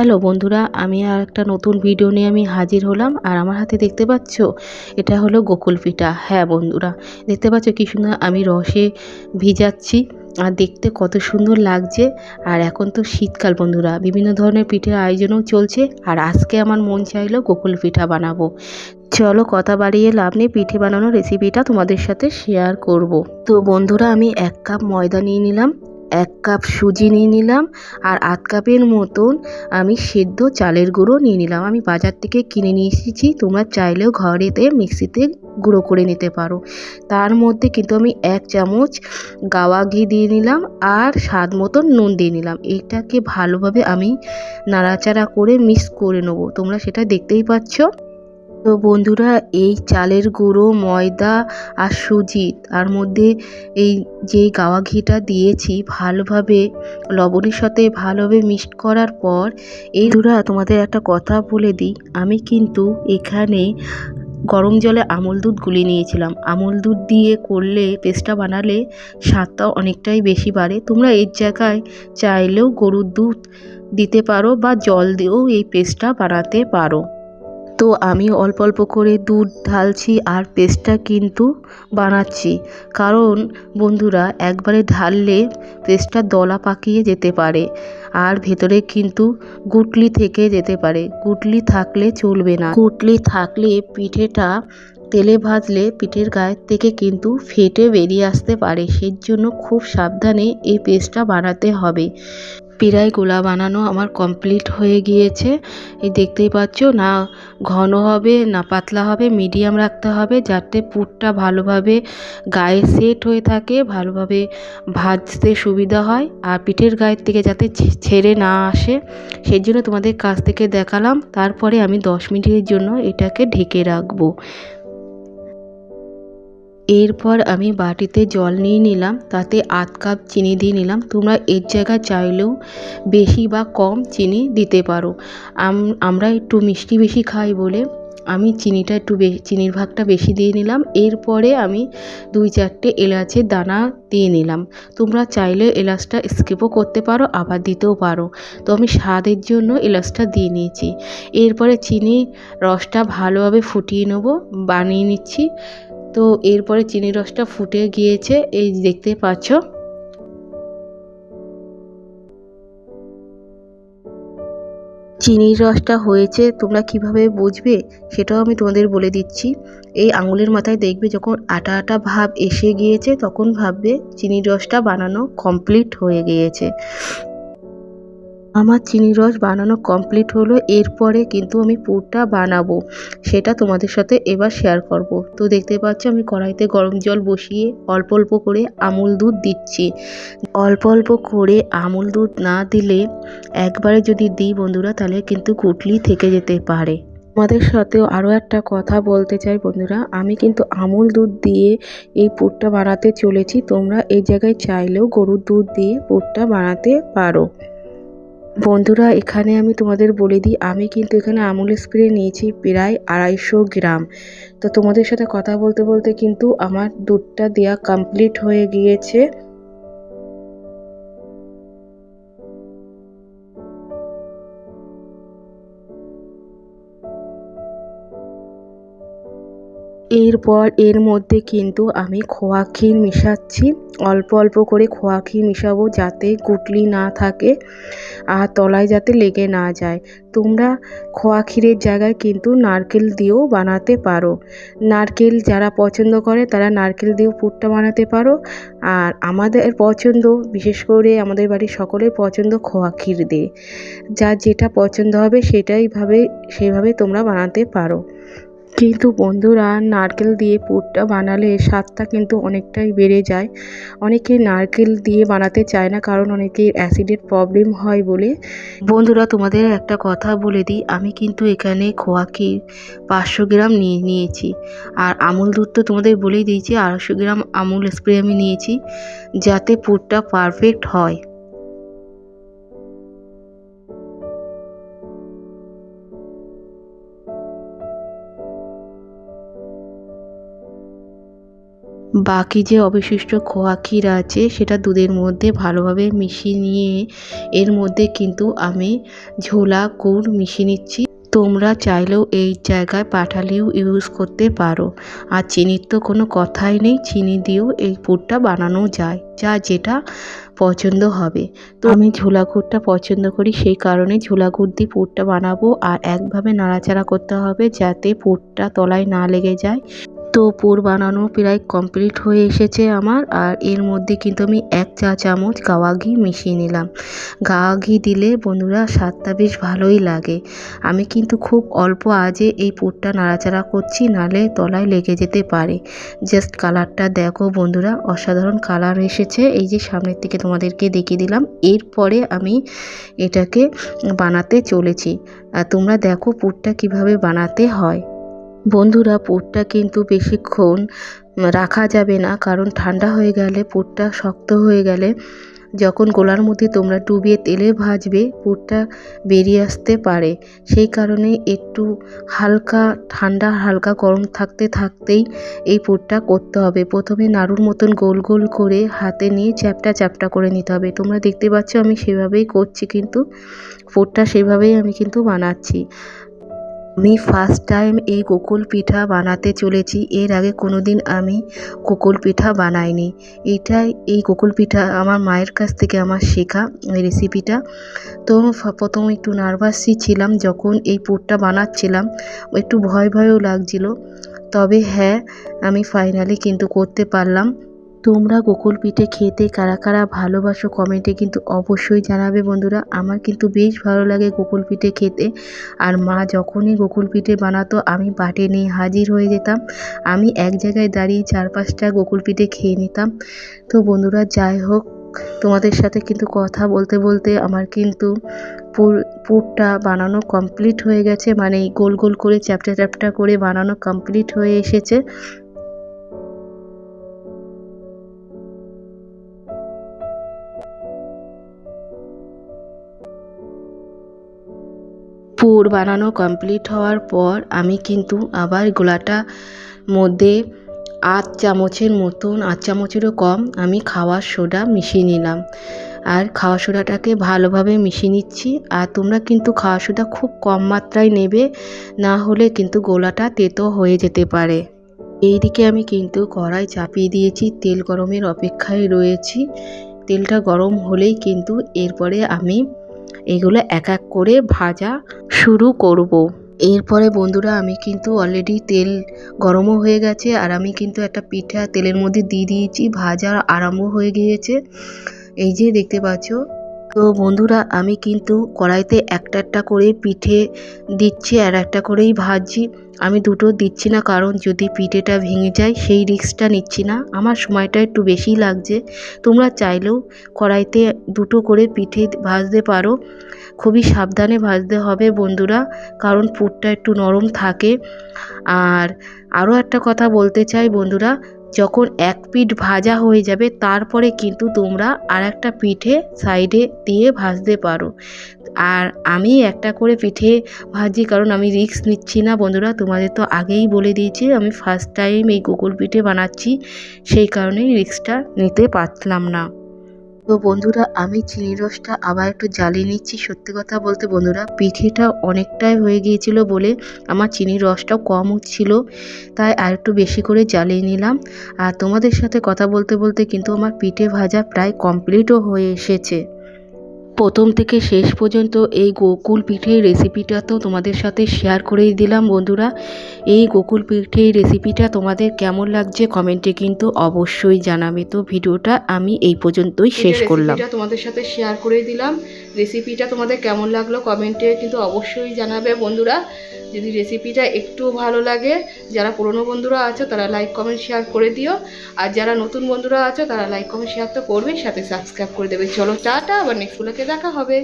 Hello বন্ধুরা, আমি আর একটা নতুন ভিডিও নিয়ে আমি হাজির হলাম আর আমার হাতে দেখতে পাচ্ছ, এটা হলো গোকুল পিঠা। হ্যাঁ বন্ধুরা, দেখতে পাচ্ছ কি সুন্দর আমি রসে ভিজাচ্ছি আর দেখতে কত সুন্দর লাগছে। আর এখন তো শীতকাল বন্ধুরা, বিভিন্ন ধরনের পিঠের আয়োজনও চলছে আর আজকে আমার মন চাইলো গোকুল পিঠা বানাবো। চলো কথা বাড়িয়ে লাভ নেই, পিঠে বানানোর রেসিপিটা তোমাদের সাথে শেয়ার করব। তো বন্ধুরা, আমি এক কাপ ময়দা নিয়ে নিলাম এক কাপ সুজি নিয়ে নিলাম আর আধ কাপের মতন আমি সেদ্ধ চালের গুঁড়ো নিয়ে নিলাম। আমি বাজার থেকে কিনে নিয়ে এসেছি। তোমরা চাইলেও ঘরেতে মিক্সিতে গুঁড়ো করে নিতে পারো। তার মধ্যে কিন্তু আমি এক চামচ গাওয়া ঘি দিয়ে নিলাম আর স্বাদ মতন নুন দিয়ে নিলাম। এটাকে ভালোভাবে আমি নাড়াচাড়া করে মিক্স করে নেব। তোমরা সেটা দেখতেই পাচ্ছ। তো বন্ধুরা, এই চালের গুঁড়ো, ময়দা আর সুজি, তার মধ্যে এই যে গাওয়া ঘিটা দিয়েছি, ভালোভাবে, লবণের সাথে ভালোভাবে মিক্সড করার পর, এই ধুরা তোমাদের একটা কথা বলে দিই। আমি কিন্তু এখানে গরম জলে আমল দুধ গুলি নিয়েছিলাম। আমল দুধ দিয়ে করলে, পেস্টটা বানালে স্বাদটা অনেকটাই বেশি বাড়ে। তোমরা এর জায়গায় চাইলেও গরুর দুধ দিতে পারো বা জল দিয়েও এই পেস্টটা বানাতে পারো। তো আমি অল্প অল্প করে দুধ ঢালছি আর পেস্টটা কিন্তু বানাচ্ছি। কারণ বন্ধুরা, একবারে ঢাললে পেস্টটা দলা পাকিয়ে যেতে পারে আর ভেতরে কিন্তু গুটলি থেকে যেতে পারে। গুটলি থাকলে চলবে না। গুটলি থাকলে পিঠেটা তেলে ভাজলে পিঠের গায়ের থেকে কিন্তু ফেটে বেরিয়ে আসতে পারে। সেই জন্য খুব সাবধানে এই পেস্টটা বানাতে হবে। পিড়াই গোলা বানানো আমার কমপ্লিট হয়ে গিয়েছে। এই দেখতেই পাচ্ছ, না ঘন হবে, না পাতলা হবে মিডিয়াম রাখতে হবে যাতে পুরটা ভালোভাবে গায়ে সেট হয়ে থাকে, ভালোভাবে ভাজতে সুবিধা হয় আর পিঠের গায়ের থেকে যাতে ছেড়ে না আসে। সেই জন্য তোমাদের কাছ থেকে দেখালাম, তারপরে আমি দশ মিনিটের জন্য এটাকে ঢেকে রাখব। এরপর আমি বাটিতে জল নিয়ে নিলাম, তাতে আধ কাপ চিনি দিয়ে নিলাম। তোমরা এর জায়গায় চাইলেও বেশি বা কম চিনি দিতে পারো। আমরা একটু মিষ্টি বেশি খাই বলে আমি চিনিটা একটু বেশি চিনির ভাগটা বেশি দিয়ে নিলাম। এরপরে আমি দুই চারটে এলাচের দানা দিয়ে নিলাম। তোমরা চাইলে এলাচটা স্কিপও করতে পারো, আবার দিতেও পারো। তো আমি স্বাদের জন্য এলাচটা দিয়ে নিয়েছি। এরপরে চিনি রসটা ভালোভাবে ফুটিয়ে নেব, বানিয়ে নিচ্ছি। তো এরপরে চিনি রসটা ফুটে গিয়েছে, এই দেখতে পাচ্ছ। চিনির রসটা হয়েছে, তোমরা কীভাবে বুঝবে সেটাও আমি তোমাদের বলে দিচ্ছি। এই আঙুলের মাথায় দেখবে যখন আটা আটা ভাব এসে গিয়েছে, তখন ভাববে চিনির রসটা বানানো কমপ্লিট হয়ে গিয়েছে। আমার চিনি রস বানানো কমপ্লিট হলো, এরপরে কিন্তু আমি পুরটা বানাবো। সেটা তোমাদের সাথে এবার শেয়ার করব। তো দেখতে পাচ্ছ, আমি কড়াইতে গরম জল বসিয়ে অল্প অল্প করে আমুল দুধ দিচ্ছি। অল্প অল্প করে আমুল দুধ না দিলে একবারে যদি দিই বন্ধুরা, তাহলে কিন্তু কুটলি থেকে যেতে পারে। তোমাদের সাথেও আরও একটা কথা বলতে চাই বন্ধুরা, আমি কিন্তু আমুল দুধ দিয়ে এই পুরটা বানাতে চলেছি। তোমরা এই জায়গায় চাইলেও গরুর দুধ দিয়ে পুরটা বানাতে পারো। বন্ধুরা, এখানে আমি তোমাদের বলে দিই, আমি কিন্তু এখানে আমুল স্প্রে নিয়েছি প্রায় আড়াইশো গ্রাম। তো তোমাদের সাথে কথা বলতে বলতে কিন্তু আমার দুধটা দেওয়া কমপ্লিট হয়ে গিয়েছে। এরপর এর মধ্যে কিন্তু আমি খোয়া ক্ষীর মিশাচ্ছি। অল্প অল্প করে খোয়া ক্ষীর মিশাবো যাতে গুটলি না থাকে আর তলায় যাতে লেগে না যায়। তোমরা খোয়া ক্ষীরের জায়গায় কিন্তু নারকেল দিয়েও বানাতে পারো। নারকেল যারা পছন্দ করে তারা নারকেল দিয়েও পুরটা বানাতে পারো। আর আমাদের পছন্দ, বিশেষ করে আমাদের বাড়ির সকলের পছন্দ খোয়া ক্ষীর দিয়ে। যার যেটা পছন্দ হবে সেটাই ভাবে সেইভাবে তোমরা বানাতে পারো। কিন্তু বন্ধুরা, নারকেল দিয়ে পুরটা বানালে স্বাদটা কিন্তু অনেকটাই বেড়ে যায়। অনেকে নারকেল দিয়ে বানাতে চায় না, কারণ অনেকের অ্যাসিডের প্রবলেম হয় বলে। বন্ধুরা, তোমাদের একটা কথা বলে দিই, আমি কিন্তু এখানে খোয়া ক্ষীর পাঁচশো গ্রাম নিয়ে নিয়েছি। আর আমুল দুধ তো তোমাদের বলেই দিয়েছি, আড়াইশো গ্রাম আমুল স্প্রে আমি নিয়েছি, যাতে পুরটা পারফেক্ট হয়। বাকি যে অবশিষ্ট খোয়া ক্ষীর আছে, সেটা দুধের মধ্যে ভালোভাবে মিশিয়ে নিয়ে, এর মধ্যে কিন্তু আমি ঝোলা গুড় মিশিয়ে নিচ্ছি। তোমরা চাইলেও এই জায়গায় পাটালিও ইউজ করতে পারো। আর চিনির তো কোনো কথাই নেই, চিনি দিয়েও এই পুরটা বানানো যায়, যা যেটা পছন্দ হবে। তো আমি ঝোলা গুড়টা পছন্দ করি, সেই কারণে ঝোলা গুড় দিয়ে পুরটা বানাবো। আর একভাবে নাড়াচাড়া করতে হবে যাতে পুরটা তলায় না লেগে যায়। তো পুর বানানো প্রায় কমপ্লিট হয়ে এসেছে আমার। আর এর মধ্যে কিন্তু আমি এক চা চামচ গাওয়া ঘি মিশিয়ে নিলাম। গাওয়া ঘি দিলে বন্ধুরা স্বাদটা বেশ ভালোই লাগে। আমি কিন্তু খুব অল্প আজে এই পুরটা নাড়াচাড়া করছি, নালে তলায় লেগে যেতে পারে। জাস্ট কালারটা দেখো বন্ধুরা, অসাধারণ কালার এসেছে। এই যে সামনের থেকে তোমাদেরকে দেখিয়ে দিলাম, এরপরে আমি এটাকে বানাতে চলেছি। আর তোমরা দেখো পুরটা কীভাবে বানাতে হয়। বন্ধুরা, পুরটা কিন্তু বেশিক্ষণ রাখা যাবে না, কারণ ঠান্ডা হয়ে গেলে পুরটা শক্ত হয়ে গেলে যখন গোলার মধ্যে তোমরা ডুবিয়ে তেলে ভাজবে, পুরটা বেরিয়ে আসতে পারে। সেই কারণে একটু হালকা, ঠান্ডা, হালকা গরম থাকতে থাকতেই এই পুরটা করতে হবে। প্রথমে নাড়ুর মতন গোল গোল করে হাতে নিয়ে চ্যাপটা চ্যাপটা করে নিতে হবে। তোমরা দেখতে পাচ্ছ আমি সেভাবেই করছি, কিন্তু পুরটা সেভাবেই আমি কিন্তু বানাচ্ছি। আমি ফার্স্ট টাইম এই গোকুল পিঠা বানাতে চলেছি। এর আগে কোনো দিন আমি গোকুল পিঠা বানাইনি। এটাই, এই গোকুল পিঠা আমার মায়ের কাছ থেকে আমার শেখা রেসিপিটা তো প্রথম একটু নার্ভাসই ছিলাম যখন এই পুরটা বানাচ্ছিলাম। একটু ভয় ভয়ও লাগছিল। তবে হ্যাঁ আমি ফাইনালি কিন্তু করতে পারলাম। তোমরা গোকুল পিঠে খেতে কারা কারা ভালোবাসো কমেন্টে কিন্তু অবশ্যই জানাবে বন্ধুরা। আমার কিন্তু বেশ ভালো লাগে গোকুল পিঠে খেতে। আর মা যখনই গোকুল পিঠে বানাতো, আমি বাটে নিয়ে হাজির হয়ে যেতাম। আমি এক জায়গায় দাঁড়িয়ে চার পাঁচটা গোকুল পিঠে খেয়ে নিতাম। তো বন্ধুরা, যাই হোক, তোমাদের সাথে কিন্তু কথা বলতে বলতে আমার কিন্তু পুর, পুরটা বানানো কমপ্লিট হয়ে গেছে। মানে গোল গোল করে, চ্যাপটা চ্যাপটা করে বানানো কমপ্লিট হয়ে এসেছে। পুর বানানো কমপ্লিট হওয়ার পর আমি কিন্তু আবার গোলাটা মধ্যে আধ চামচের মতন, আধ চামচেরও কম আমি খাওয়ার সোডা মিশিয়ে নিলাম। আর খাওয়া সোডাটাকে ভালোভাবে মিশিয়ে নিচ্ছি। আর তোমরা কিন্তু খাওয়া সোডা খুব কম মাত্রায় নেবে, না হলে কিন্তু গোলাটা তেতো হয়ে যেতে পারে। এইদিকে আমি কিন্তু কড়াই চাপিয়ে দিয়েছি, তেল গরমের অপেক্ষায় রয়েছি। তেলটা গরম হলেই কিন্তু এরপরে আমি এগুলো এক এক করে ভাজা শুরু করব। এরপরে বন্ধুরা, আমি কিন্তু অলরেডি তেল গরমও হয়ে গেছে আর আমি কিন্তু একটা পিঠা তেলের মধ্যে দিয়ে দিয়েছি, ভাজা আরম্ভ হয়ে গিয়েছে এই যে দেখতে পাচ্ছ তো বন্ধুরা, আমি কিন্তু কড়াইতে একটা একটা করে পিঠে দিচ্ছি আর একটা করেই ভাজছি। আমি দুটো দিচ্ছি না, কারণ যদি পিঠেটা ভেঙে যায়, সেই রিস্কটা নিচ্ছি না। আমার সময়টা একটু বেশি লাগছে। তোমরা চাইলেও কড়াইতে দুটো করে পিঠে ভাজতে পারো। খুবই সাবধানে ভাজতে হবে বন্ধুরা, কারণ পুরটা একটু নরম থাকে। আর আরও একটা কথা বলতে চাই বন্ধুরা যখন এক পিঠ ভাজা হয়ে যাবে, তারপরে কিন্তু তোমরা আর একটা পিঠে সাইডে দিয়ে ভাজতে পারো। আর আমি একটা করে পিঠে ভাজি, কারণ আমি রিস্ক নিচ্ছি না বন্ধুরা। তোমাদের তো আগেই বলে দিয়েছি, আমি ফার্স্ট টাইম এই গোকুল পিঠে বানাচ্ছি, সেই কারণেই রিস্কটা নিতে পারলাম না। তো বন্ধুরা, আমি চিনি রসটা আবার একটু জ্বালিয়ে নিচ্ছি। সত্যি কথা বলতে বন্ধুরা, পিঠেটা অনেকটাই হয়ে গিয়েছিল বলে আমার চিনির রসটাও কম ছিল তাই আর একটু বেশি করে জ্বালিয়ে নিলাম। আর তোমাদের সাথে কথা বলতে বলতে কিন্তু আমার পিঠে ভাজা প্রায় কমপ্লিটও হয়ে এসেছে। প্রথম থেকে শেষ পর্যন্ত এই গোকুল পিঠের রেসিপিটা তো তোমাদের সাথে শেয়ার করেই দিলাম বন্ধুরা। এই গোকুল পিঠের রেসিপিটা তোমাদের কেমন লাগছে কমেন্টে কিন্তু অবশ্যই জানাবে। তো ভিডিওটা আমি এই পর্যন্তই শেষ করলাম। তোমাদের সাথে শেয়ার করে দিলাম। রেসিপিটা তোমাদের কেমন লাগল কমেন্টে কিন্তু অবশ্যই জানাবে বন্ধুরা। যদি রেসিপিটা একটু ভালো লাগে, যারা পুরনো বন্ধুরা আছো, তারা লাইক কমেন্ট শেয়ার করে দিও। আর যারা নতুন বন্ধুরা আছো, তারা লাইক কমেন্ট শেয়ার তো করবেই, সাথে সাবস্ক্রাইব করে দেবে। চলো, টাটা, আবার নেক্সট ব্লগে দেখা হবে।